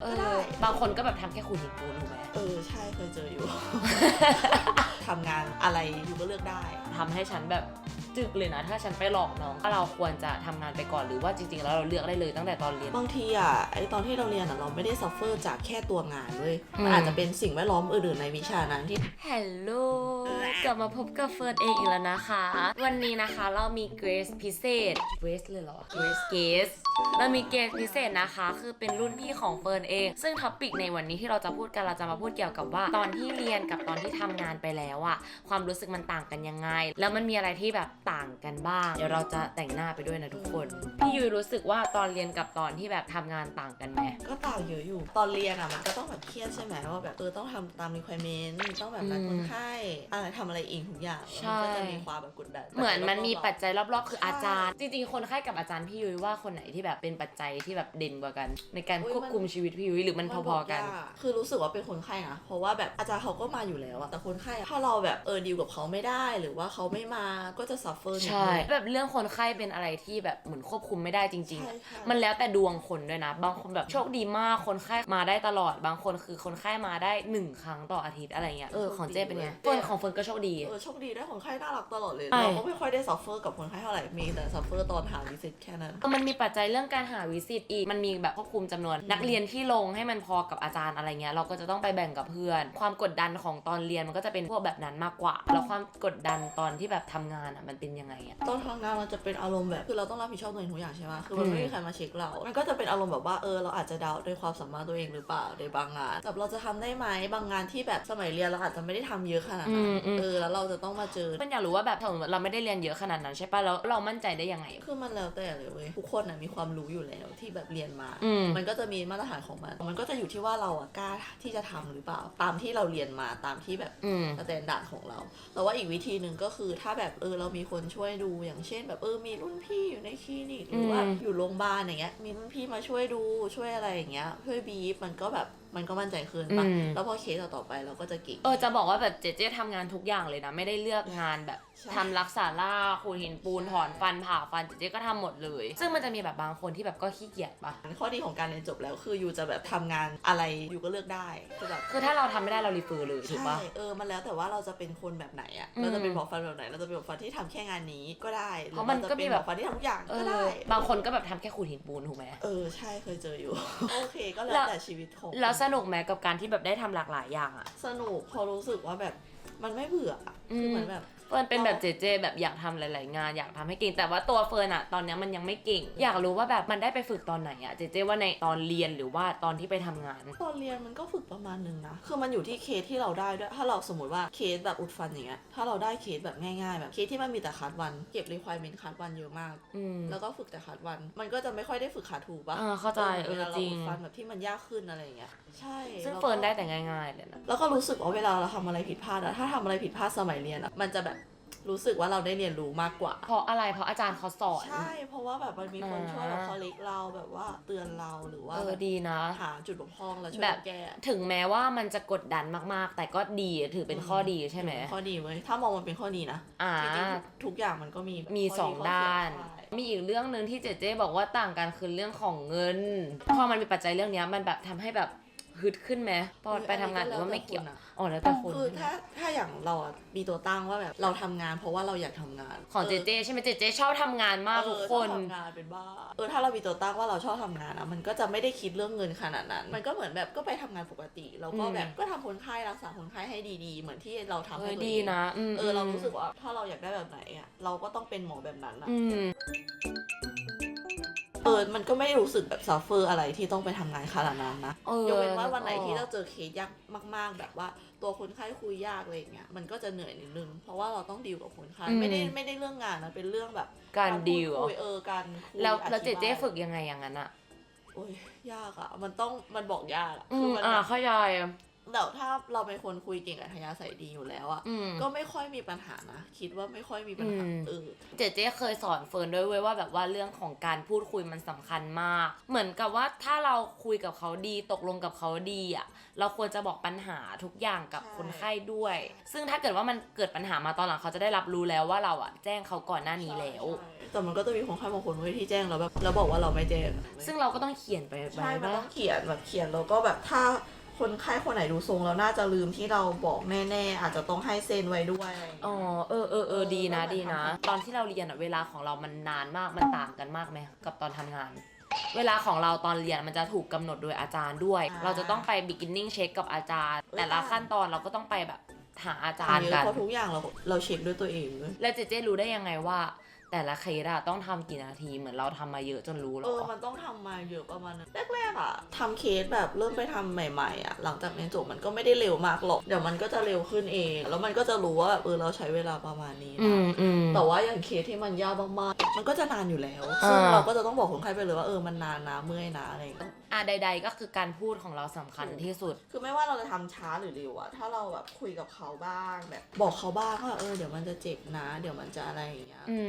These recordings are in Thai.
เอก็ได้อ บางคนก็แบบทำแค่ขูดหินปูนถูกไหมเออใช่เคยเจออยู่ ทำงานอะไรอยู่ก็เลือกได้ ทำให้ฉันแบบจึกเลยนะ ถ้าฉันไปหลอกน้องก็เราควรจะทำงานไปก่อนหรือว่าจริงๆ แล้วเราเลือกได้เลยตั้งแต่ตอนเรียน บางทีอะไอตอนที่เราเรียนอะเราไม่ได้ซัฟเฟอร์จากแค่ตัวงานเว้ยอืม มันอาจจะเป็นสิ่งแวดล้อมอื่นๆในวิชานั้นที่ ฮัลโหล กลับมาพบกับเฟิร์นเองอีกแล้วนะคะ วันนี้นะคะเรามีเกรสพิเศษ เกรสเลยเหรอ เกรสเกสเรามีเกรสพิเศษนะคะ คือเป็นรุ่นพี่ของเฟิร์นเอง ซึ่งท็อปิกในวันนี้ที่เราจะพูดกันเราจะมาพูดเกี่ยวกับว่า ตอนที่เรียนกับตอนที่ทำงานไปแล้วอะความรู้สึกมันต่างกันยังไง แล้วมันมีอะไรที่แบบต่างกันบ้าง เดี๋ยวเราจะแต่งหน้าไปด้วยนะทุกคนพี่ยุ้ยรู้สึกว่าตอนเรียนกับตอนที่แบบทำงานต่างกันไหมก็ต่างเยอะอยู่ ตอนเรียนอะมันก็ต้องแบบเครียดใช่ไหมว่าแบบเออต้องทำตาม requirement ต้องแบบนัดอืมคนไข้อะไรทำอะไรเองทุกอย่างใช่มันก็จะมีความแบบกดดันเหมือนมันมีปัจจจัยรอบๆ คืออาจารย์ จริงๆ คนไข้กับอาจารย์พี่ยุ้ยว่าคนไหนที่แบบเป็นปัจจัยที่แบบเด่นกว่ากัน ในการควบคุมชีวิตพี่ยุ้ยหรือมันพอๆกัน คือรู้สึกว่าเป็นคนไข้นะเพราะว่าแบบอาจารย์เขาก็มาอยู่แล้วอะแต่คนไข้อะถ้าเราแบบเออดีลกับเขาไม่ได้ หรือว่าเขาไม่มาก็จะ suffer นิดใช่นึงแบบเรื่องคนไข้เป็นอะไรที่แบบเหมือนควบคุมไม่ได้จริงใช่ๆอะใช่มันแล้วแต่ดวงคนด้วยนะ บางคนแบบโชคดีมากคนไข้มาได้ตลอด บางคนคือคนไข้มาได้หนึ่งครั้งต่ออาทิตย์อะไรเงี้ยเออของเจ๊เป็นไงเฟิร์นของเฟิร์นก็โชคดีเออโชคดีได้คนไข้น่ารักตลอดเลยใช่เราก็ไม่ค่อยได้ suffer กับคนไข้เท่าไหร่มีแต่ suffer ตอนหาวิสิตแค่นั้นก็มันมีปัจจัยเรื่องการหาวิสิตอีกมันมีแบบควบคุมจำนวนนักเรียนที่ลงให้มันพอกับอาจารย์อะไรเงี้ยเราก็จะต้องไปแบ่งกับเพื่อน ความกดดันของตอนเรียนมันก็จะเป็นพวกแบบนั้นมากกว่า แล้วความกดดันตอนที่แบบทำงานอะมันเป็นยังไงอะตอนทำงานมันจะเป็นอารมณ์แบบคือเราต้องรับผิดชอบตัวเองทุกอย่างใช่ไหมคือมันไม่อืมมีใครมาเช็คเรา มันก็จะเป็นอารมณ์แบบว่าเออเราอาจจะเดาด้วยความสามารถตัวเองหรือเปล่าในบางงานแบบเราจะทำได้ไหมบางงานที่แบบสมัยเรียนเราอาจจะไม่ได้ทำเยอะขนาดนั้นเออแล้วเราจะต้องมาเจอมันอยากรู้ว่าแบบถ้าสมมติเราไม่ได้เรียนเยอะขนาดนั้นใช่ปะแล้วเรามั่นใจได้ยังไง คือมันแล้วแต่เลยเว้ยทุกคนนะมีความรู้อยู่แล้วที่แบบเรียนมาอืมมันก็จะมีมาตรฐานของมันมันก็จะอยู่ที่ว่าเราอะกล้าที่จะทำหรือเปล่า ตามที่เราเรียนมาตามที่แบบอืมสแตนดาร์ดของเรา แต่ว่าอีกวิธีหนึ่งก็คือถ้าแบบเออเรามีคนช่วยดูอย่างเช่น แบบเออมีรุ่นพี่อยู่ในคลินิกหรือว่าอืมอยู่โรงพยาบาลอย่างเงี้ยมีรุ่นพี่มาช่วยดูช่วยอะไรอย่างเงี้ยช่วยบีฟมันก็แบบ มันก็มั่นใจขึ้นปะอืม แล้วพอเคสต่อๆไปเราก็จะเก่ง เออจะบอกว่าแบบเจเจทำงานทุกอย่างเลยนะ ไม่ได้เลือกงานแบบใช่ทำรักษาล่าขูดหินปูนถอนฟันผ่าฟันเจเจก็ทำหมดเลย ซึ่งมันจะมีแบบบางคนที่แบบก็ขี้เกียจปะข้อดีของการเรียนจบแล้วคืออยู่จะแบบทำงานอะไรอยู่ก็เลือกได้คือแบบคือถ้าเราทำไม่ได้เรารีเฟอร์เลยถูกใช่ปะ เออมันแล้วแต่ว่าเราจะเป็นคนแบบไหนอะอืมเราจะเป็นหมอฟันแบบไหนเราจะเป็นหมอฟันที่ทำแค่งานนี้ก็ได้หเพราะมันก็มีจป็แบบหอฟันที่ทำทุกอย่างเอก็อได้บางคนก็แบบทำแค่ขูดหินปูนถูกไหม เออใช่เคยเจออยู่ โอเคก็แล้แล้ว วแต่ชีวิตของแล้วสนุกไหมกับการที่แบบได้ทำหลากหลายอย่างอะ สนุกพอรู้สึกว่าแบบมันไม่เบื่ออะคือเหมือนแบบ เฟิร์นเป็นแบบเจเจแบบอยากทำหลาย ๆ งานอยากทำให้เก่ง แต่ว่าตัวเฟิร์นอะตอนเนี้ยมันยังไม่เก่ง อยากรู้ว่าแบบมันได้ไปฝึกตอนไหนอะเจเจว่าในตอนเรียนหรือว่าตอนที่ไปทำงาน ตอนเรียนมันก็ฝึกประมาณนึงนะคือมันอยู่ที่เคสที่เราได้ด้วยถ้าเราสมมติว่าเคสแบบอุดฟันอย่างเงี้ยถ้าเราได้เคสแบบง่าย ๆ แบบเคสที่มันมีแต่คัดวันเก็บ requirement คัดวันเยอะมากอืมแล้วก็ฝึกแต่คัดวัน มันก็จะไม่ค่อยได้ฝึกขาถูกปะอ่าเข้าใจเออวลาเราจริงอุดฟันแบบที่มันยากขึ้นอะไรอย่างเงี้ยใช่ซึ่งแล้วก็เฟิร์นได้แต่ง่ายๆเลยนะแล้วก็รู้สึกว่าเวลาเราทำอะไรผิดพลาดอะถ้าทำอะไรผิดพลาดสมัยเรียนอะมันจะแบบ รู้สึกว่าเราได้เรียนรู้มากกว่า เพราะอะไรเพราะอาจารย์เขาสอน ใช่ เพราะว่าแบบมันมีคนอ่าช่วยแบบคอลเลกเราแบบว่าเตือนเราหรือว่าเออแบบดีนะหาจุดบกพร่องแล้วช่วยแบบกันแก้ถึงแม้ว่ามันจะกดดันมากๆ แต่ก็ดีถือเป็นข้อดีใช่ไหมข้อดีเว้ยถ้ามองมันเป็นข้อดีนะอ่าจริงๆทุกอย่างมันก็มีแบบมีข้สองข้เยด้านใช่มีอีกเรื่องหนึ่งที่เจเจบอกว่าต่างกันคือเรื่องของเงินพอมันมีปัจจัยเรื่องเนี้ยมันแบบทำให้แบบ ฮึดขึ้นไหมพอไปทำงานหรือว่าไม่เกี่ยวอันนี้อ๋อแล้วแต่คนคือถ้าถ้าอย่างเราอะมีตัวตั้งว่าแบบเราทำงาน เพราะว่าเราอยากทำงานของเจเจใช่ไหมเจเจชอบทำงานมากทุกคน เออชอบทำงานเป็นบ้าเออถ้าเรามีตัวตั้งว่าเราชอบทำงานอะมันก็จะไม่ได้คิดเรื่องเงินขนาดนั้น มันก็เหมือนแบบก็ไปทำงานปกติแล้วก็แบบอืม ก็ทำคนไข้รักษาคนไข้ให้ดีๆ เหมือนที่เราทำเอให้อตัวดีเองนะมเออเรารู้สึกว่าถ้าเราอยากได้แบบไหนอะเราก็ต้องเป็นหมอแบบนั้นอะอืมเออมันก็ไม่ได้รู้สึกแบบซัฟเฟอร์อะไรที่ต้องไปทำงานขนาดนั้นนะเออยกเว้นว่าวันไหนที่เราเจอเคสยากมาก ๆ แบบว่าตัวคนไข้คุยยากอะไรอย่างเงี้ยมันก็จะเหนื่อยนิดนึง เพราะว่าเราต้องดีลกับคนไข้ไม่ได้ไม่ได้เรื่องงานนะเป็นเรื่องแบบ การพูดีลคุยเออการคุยแล้วอธิบายแล้วเจเจฝึกยังไงอย่างนั้นอะโอ้ยยากอะมันต้องมันบอกยากอะอืคือมมันอ่าแบบเข้าใจ แต่ถ้าเราเป็นคนคุยเก่งอัธยาศัยดีอยู่แล้วอะอืมก็ไม่ค่อยมีปัญหานะ คิดว่าไม่ค่อยมีปัญหาอืมเออเจเจเคยสอนเฟิร์นด้วยเว้ยว่าแบบว่าเรื่องของการพูดคุยมันสำคัญมาก เหมือนกับว่าถ้าเราคุยกับเขาดีตกลงกับเขาดีอะเราควรจะบอกปัญหาทุกอย่างกับใช่คนไข้ด้วย ซึ่งถ้าเกิดว่ามันเกิดปัญหามาตอนหลังเขาจะได้รับรู้แล้วว่าเราอะแจ้งเขาก่อนหน้านี้แล้วใช่แต่มันก็จะมีคนไข้บางคนเว้ยที่แจ้งแล้วแบบแล้วบอกว่าเราไม่แจ้งซึ่งเราก็ต้องเขียนไปใช่ไว้มันว่าต้องเขียนแบบเขียนแล้วก็แบบถ้า คนไข้คนไหนดูทรงแล้วน่าจะลืมที่เราบอกแน่ๆ อาจจะต้องให้เซ็นไว้ด้วยอะไรอย่างอ๋เงี้อยเออเออเออดีนะเออดีนะมันทำให้ตอนที่เราเรียนอะเวลาของเรามันนานมากมันต่างกันมากไหมกับตอนทำงาน เวลาของเราตอนเรียนมันจะถูกกำหนดโดยอาจารย์ด้วยเราจะต้องไป beginning check กับอาจารย์แต่ละขั้นตอนเราก็ต้องไปแบบหาอาจารย์เยกัอะนเพราะทุกอย่างเราเราเช็คด้วยตัวเองเลยแล้วเจเจรู้ได้ยังไงว่า แต่ละเคสอะต้องทำกี่นาทีเหมือนเราทำมาเยอะจนรู้หรเอออมันต้องทำมาเยอะประมาณนึงแรกๆอะทำเคสแบบเริ่มไปทำใหม่ๆอะหลังจากเรียนจบมันก็ไม่ได้เร็วมากหรอกเดี๋ยวมันก็จะเร็วขึ้นเอง แล้วมันก็จะรู้ว่าแบบเออเราใช้เวลาประมาณนี้อืนะมอืมแต่ว่าอย่างเคสที่มันยากมากๆมันก็จะนานอยู่แล้วซึ่งอ่าเราก็จะต้องบอกคนไข้ไปเลยว่าเออมันนานนะเมื่อยนะอะไรอย่างเงี้ยอะใด ๆ ก็คือการพูดของเราสำคัญที่สุด คือไม่ว่าเราจะทำช้าหรือเร็วอะถ้าเราแบบคุยกับเขาบ้างแบบ บอกเขาบ้างว่าเออเดี๋ยวมันจะเจ็บนะ เดี๋ยวมันจะอะไรอย่างเงี้ยอื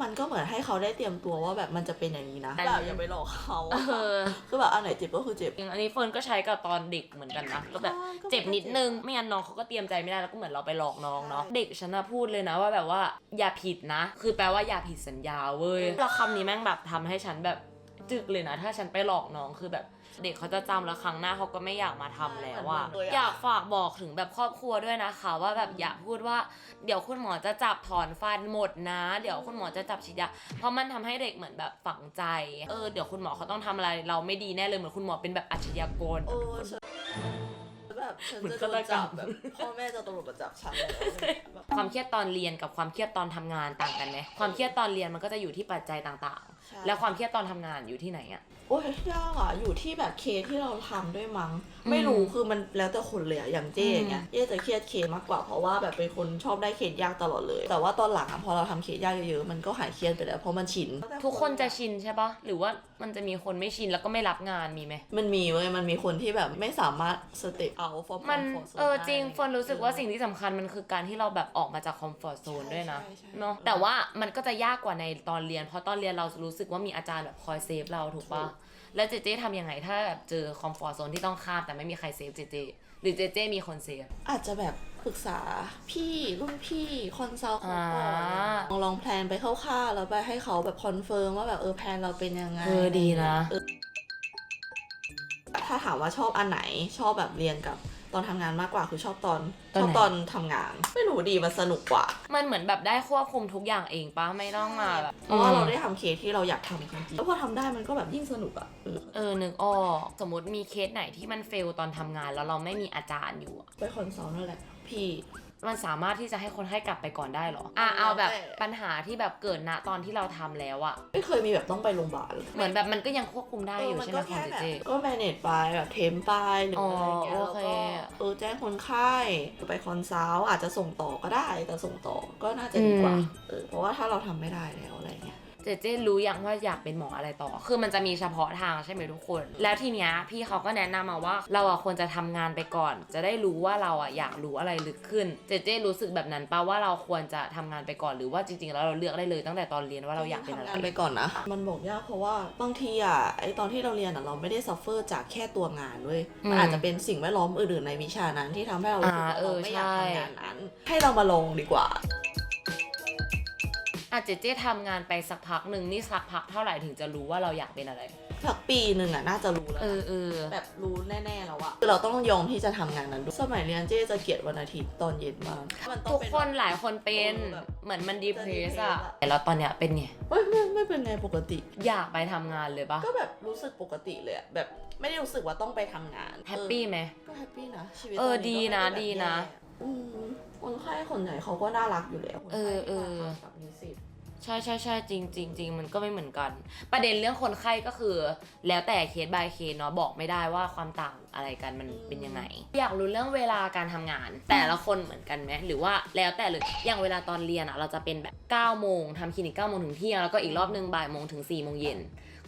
มมันก็เหมือนให้เขาได้เตรียมตัวว่าแบบมันจะเป็นอย่างนี้นะแต่ แบบอย่าไปหลอกเขาเออะอคือแบบอันไหนเจ็บก็คือเจ็บ อันนี้เฟิร์นก็ใช้กับตอนเด็กเหมือนกันนะก็แบบใช่ก็เจ็บนิดนึง ไม่งั้นน้องเขาก็เตรียมใจไม่ได้แล้วก็เหมือนเราไปหลอกน้องเนาะเด็กฉันนะพูดเลยนะว่าแบบว่าอย่าผิดนะ คือแปลว่าอย่าผิดสัญญาเว้ยแล้วคำนี้แม่งแบบทำให้ฉันแบบจึกเลยนะ ถ้าฉันไปหลอกน้องคือแบบ เด็กเขาจะจำแล้วครั้งหน้าเขาก็ไม่อยากมาทำแล้วว่าอยากฝากบอกถึงแบบครอบครัวด้วยนะคะ ว่าแบบอย่าพูดว่าเดี๋ยวคุณหมอจะจับถอนฟันหมดนะ เดี๋ยวคุณหมอจะจับฉีดยาเพราะมันทำให้เด็กเหมือนแบบฝังใจเออเดี๋ยวคุณหมอเขาต้องทำอะไร เราไม่ดีแน่เลยเหมือนคุณหมอเป็นแบบอาชญากร เออฉัน แบบฉันเหมือนจะโดนฆาตกรจัรบมแบบพ่อแม่จะตำรวจมาจับฉันแล้วอะไรอย่างเงี้ยแบบความเครียดตอนเรียนกับความเครียดตอนทำงานต่างกันไหมความเครียดตอนเรียนมันก็จะอยู่ที่ปัจจัยต่างใช่ๆแล้วความเครียดตอนทำงานอยู่ที่ไหนอะโอ้ยยากอะอยู่ที่แบบเคสที่เราทำด้วยมั้ง อืมไม่รู้คือมันแล้วแต่คนเลยอะอย่างเจ๊อืมอย่างเงี้ยเจ๊จะเครียดเคสมากกว่าเพราะว่าแบบเป็นคนชอบได้เคสยากตลอดเลย แต่ว่าตอนหลังอะพอเราทำเคสยากเยอะๆมันก็หายเครียดไปแล้วเพราะมันชิน ทุกคนจะชินใช่ปะหรือว่ามันจะมีคนไม่ชินแล้วก็ไม่รับงานมีไหม มันมีเว้ย มันมีคนที่แบบไม่สามารถสเตปเอาฟอร์มันฟอร์เออจริงเฟิร์นรู้สึกว่าสิ่งที่สำคัญมันคือการที่เราแบบออกมาจากคอมฟอร์ z โซนด้วยนะใช่ใช่เนาะแต่ว่ามันก็จะยากกว่าในตอนเรียน เพราะตอนเรียนเรารู้สึกว่ามีอาจารย์แบบคอยเซฟเราถูกปะแล้วเจเจทำยังไงถ้าแบบเจอคอมฟอร์ z โซนที่ต้องข้ามแต่ไม่มีใครเซฟเจเจหรือเจเจมีคนเซฟอาจจะแบบปรึกษาพี่รุ่นพี่คอนซัลท์เขาก่อนอ่าลองลองแพลนไปคร่าวๆแล้วไปให้เขาแบบคอนเฟิร์มว่าแบบเออแพลนเราเป็นยังไงเออดีนะเออถ้าถามว่าชอบอันไหนชอบแบบเรียนกับ ตอนทำงานมากกว่าคือชอบตอนตอนชอบไหนตอนทำงาน ไม่รู้ดีมันสนุกกว่า มันเหมือนแบบได้ควบคุมทุกอย่างเองปะไม่ต้องมาแบบเพราะว่าเราได้ทำเคสที่เราอยากทำจริงๆแล้วพอทำได้มันก็แบบยิ่งสนุกอะเออเออนึกออกสมมติมีเคสไหนที่มันเฟลตอนทำงาน แล้วเราไม่มีอาจารย์อยู่อะไปคอนซัลท์นั่นแหละ พี่ มันสามารถที่จะให้คนให้กลับไปก่อนได้เหรออะเอาแบบแต่ปัญหาที่แบบเกิดณตอนที่เราทำแล้วอะไม่เคยมีแบบต้องไปโรงพยาบาลเหมือนแบบมันก็ยังควบคุมได้อยู่เมัใช่ไหมก็ของแค่เจแบบเจ ก็แมเนจไปแบบเทมไปหรืออะไรอย่างเงี้ยอ๋อแล้วโอเค ก็เออแจ้งคนไข้ไปคอนซัลท์อาจจะส่งต่อก็ได้ แต่ส่งต่อก็น่าจะดีกว่าเออเพราะว่าถ้าเราทำไม่ได้แล้วอะไรเงี้ย เจเจรู้ยังว่าอยากเป็นหมออะไรต่อ คือมันจะมีเฉพาะทางใช่ไหมทุกคน แล้วทีเนี้ยพี่เขาก็แนะนำมาว่าเราอะควรจะทำงานไปก่อน จะได้รู้ว่าเราอะอยากรู้อะไรลึกขึ้น เจเจรู้สึกแบบนั้นปะว่าเราควรจะทำงานไปก่อนหรือว่าจริงๆ แล้วเราเลือกได้เลยตั้งแต่ตอนเรียนว่าเราอยากเป็นอะไรทำงานไปก่อนนะ มันบอกยากเพราะว่าบางทีอะไอตอนที่เราเรียนอะเราไม่ได้ซัฟเฟอร์จากแค่ตัวงานเว้ยอืมมันอาจจะเป็นสิ่งแวดล้อมอื่นๆในวิชานั้นที่ทำให้เรารู้สึกว่าอ่าเอเราอไม่อยากใช่ทำงานนั้น ให้เรามาลองดีกว่า อะเจเจทำงานไปสักพักหนึ่งนี่สักพักเท่าไหร่ถึงจะรู้ว่าเราอยากเป็นอะไร สักปีหนึ่งอะน่าจะรู้แล้วเอนะอเออแบบรู้แน่ๆแล้วอะคือเราต้องยอมที่จะทำงานนั้นด้วยสมัยเรียนเจ๊จะเกลียดวันอาทิตย์ตอนเย็นมากมันต้องทุกเป็นคนหลายคนเป็นเออแบบเหมือนมันดีเพรสจะ depress อะอะแต่แล้วตอนเนี้ยเป็นไงเอ้ยไม่ไม่เป็นไงปกติ อยากไปทำงานเลยปะก็แบบรู้สึกปกติเลยอะแบบไม่ได้รู้สึกว่าต้องไปทำงานแฮปปี้ไหมเออก็แฮปปี้นะชีวิตเออตก็ดีนะไม่ไแบบดีนะ แย่อืม คนไข้คนไหนเขาก็น่ารักอยู่แล้วคนเอไข้อที่เออมาทำกับนิสิตใช่ใช่ใช่จริงจริงจริงมันก็ไม่เหมือนกัน ประเด็นเรื่องคนไข้ก็คือ แล้วแต่เคส by เคสเนาะบอกไม่ได้ว่าความต่างอะไรกันมันเป็นยังไง อยากรู้เรื่องเวลาการทำงาน แต่ละคนเหมือนกันไหมหรือว่าแล้วแต่เลยอย่างเวลาตอนเรียนอะเราจะเป็นแบบ9โมงทำคลินิก9โมงถึงเที่ยงแล้วก็อีกรอบหนึ่งบ่ายโมงถึง4โมงเย็น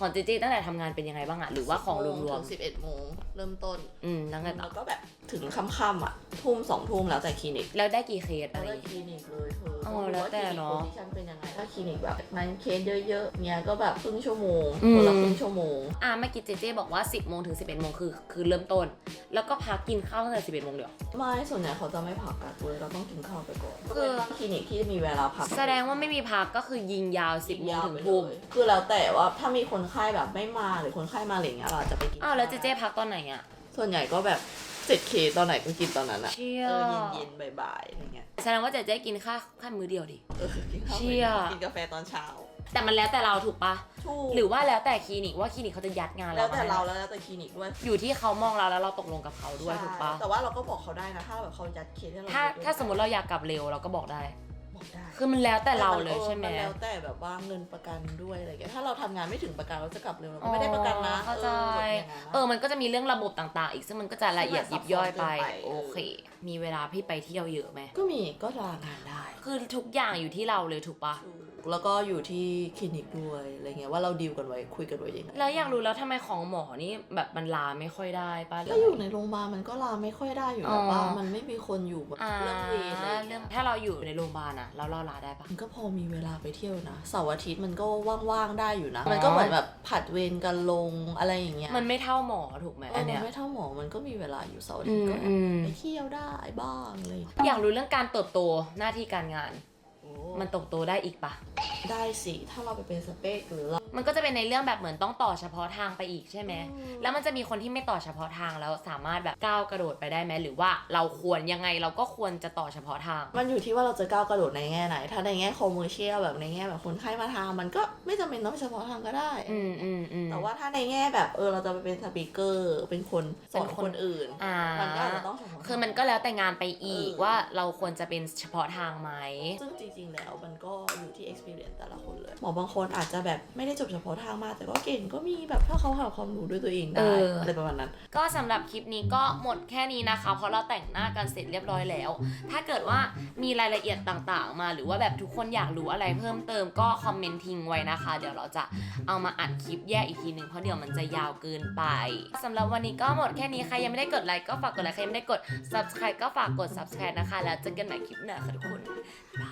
ของเจเจตั้งแต่ทำงานเป็นยังไงบ้างอะหรือว่าของรวมถึงสิบเอ็ดโมงเริ่มต้นๆอืมแล้วไงต่อแล้วก็แบบถึงค่ำๆอะทุ่มสองทุ่มแล้วแต่คลินิก แล้วได้กี่เคสแล้อะวไรอแต่ย่างคเงี้ยลินิกเลยเธออ๋อแล้วแต่เนอะคลินิกฉันเป็นยังไงถ้าคลินิกแบบมันเคสเยอะๆเนี่ยก็แบบครึ่งชั่วโมงอืม คนละครึ่งชั่วโมง อะเมื่อกี้เจเจบอกว่า 10โมงถึง11โมงคือคือเริ่มต้น แล้วก็พักกินข้าวตั้งแต่11โมงเดียว ไม่ส่วนใหญ่เขาจะไม่พักกันเลยเราต้องกินข้าวไปก่อนคือคลินิกที่มีเวลาพักแสดงว่าไม่มีพักก็คือยิงยาว10โมงถึงทุ่มคือแล้วแต่ว่าถ้ามีคนไข้แบบไม่มาหรือคนไข้มาอะไรอย่างเงี้ยเราอาจจะไปกินอ้าวแล้วเจเจพักตอนไหนอะส่วนใหญ่ก็แบบเจ็ดเคตอนไหนก็กินตอนนั้นอะเชี่ยเออเย็นๆบ่ายๆอะไรเงี้ยแสดงว่าเจเจกินข้าวแค่มื้อเดียวดิเออกินข้าวเชี่ยกินกาแฟตอนเช้า แต่มันแล้วแต่เราถูกปะถูกหรือว่าแล้วแต่คลินิกว่าคลินิกเขาจะยัดงานแล้วเราแต่มาให้เราแล้วแต่คลินิกด้วยอยู่ที่เขามองเราแล้วเราตกลงกับเขาด้วยถูกปะใช่แต่ว่าเราก็บอกเขาได้นะ ถ้าแบบเขายัดเคสให้เราถ้าด้วยถ้าสมมติเราอยากกลับเร็วเราก็บอกได้ บอกได้คือมันแล้วแต่เราเลยออใช่ไหม นแล้วแต่แบบว่าเงินประกันด้วยอะไรเงี้ยถ้าเราทำงานไม่ถึงประกันเราจะกลับเร็วเราก็ไม่ได้ประกันนะอ๋อเข้าใจออแบบอย่างนั้นนะเออ มันก็จะมีเรื่องระบบต่างๆ อีกซึ่งมันก็จะละเอียดยิบย่อยไปที่มันซับซ้อนเกินไป โอเค มีเวลาพี่ไปเที่ยวเยอะไหม ก็มีก็ลางานได้คือทุกอย่างอยู่ที่เราเลยถูกปะ แล้วก็อยู่ที่คลินิกด้วยอะไรเงี้ยว่าเราดีลกันไว้คุยกันไว้ยังไงแล้วอยากรู้แล้วทำไมของหมอนี่แบบมันลาไม่ค่อยได้ปะถ้าอยู่ในโรงพยาบาลมันก็ลาไม่ค่อยได้อยู่อ๋แล้วอว่ามันไม่มีคนอยู่แบบอ่าเรื่องเวรอะไรเรื่เงี้องยถ้าเราอยู่ในโรงพยาบาลอะแล้วเราลาได้ปะ มันก็พอมีเวลาไปเที่ยวนะเสาร์อาทิตย์มันก็ว่างๆได้อยู่นะอ๋อมันก็เหมือนแบบผัดเวรกันลงอะไรอย่างเงี้ยมันไม่เท่าหมอถูกไหมเออัอนมัเนี้นยไม่เท่าหมอมันก็มีเวลาอยู่เสาร์อาอืทิตย์มก็อืม ไปเที่ยวได้บ้างเลยอยากรู้เรื่องการเติบโตหน้าที่การงาน มันตกโตได้อีกปะได้สิ ถ้าเราไปเป็นสเปกหรือเรา มันก็จะเป็นในเรื่องแบบเหมือนต้องต่อเฉพาะทางไปอีกใช่ไหมอืมแล้วมันจะมีคนที่ไม่ต่อเฉพาะทางแล้วสามารถแบบก้าวกระโดดไปได้ไหมหรือว่าเราควรยังไงเราก็ควรจะต่อเฉพาะทาง มันอยู่ที่ว่าเราจะก้าวกระโดดในแง่ไหน ถ้าในแง่คอมเมอร์เชียลแบบในแง่แบบคนไข้มาทำมันก็ไม่จำเป็นต้องเป็นเฉพาะทางก็ได้ อืมอืมอืมแต่ว่าถ้าในแง่แบบเออเราจะไปเป็นสปีกเกอร์เป็นคนสอนเป็นคคนนอื่น อ่ามันก็อาจจะต้องเฉพาะทาง คือมันก็แล้วแต่งานไปอีกเออ ว่าเราควรจะเป็นเฉพาะทางไหม ซึ่งจริงๆแล้วมันก็อยู่ที่ experience แต่ละคนเลย หมอบางคนอาจจะแบบไม่ได้จบเฉพาะทางมาแต่ก็เก่งก็มีแบบถ้าเขาหาความรู้ด้วยตัวเองได้เออออะไรประมาณนั้น ก็สำหรับคลิปนี้ก็หมดแค่นี้นะคะ เพราะเราแต่งหน้ากันเสร็จเรียบร้อยแล้ว ถ้าเกิดว่ามีรายละเอียดต่างๆ มาหรือว่าแบบทุกคนอยากรู้อะไรเพิ่มเติมก็คอมเมนต์ทิ้งไว้นะคะ เดี๋ยวเราจะเอามาอัดคลิปแยกอีกทีหนึ่งเพราะเดี๋ยวมันจะยาวเกินไปสำหรับวันนี้ก็หมดแค่นี้ใครยังไม่ได้กดไลค์ก็ฝากกดไลค์ใครยังไม่ได้กด subscribe ก็ฝากกด subscribe นะคะ แล้วเจอกันใหม่คลิปหน้าค่ะทุกคนบ๊ายบา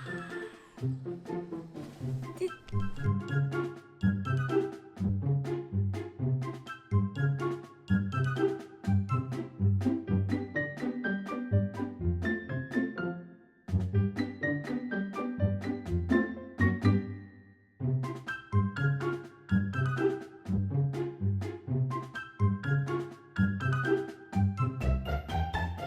ย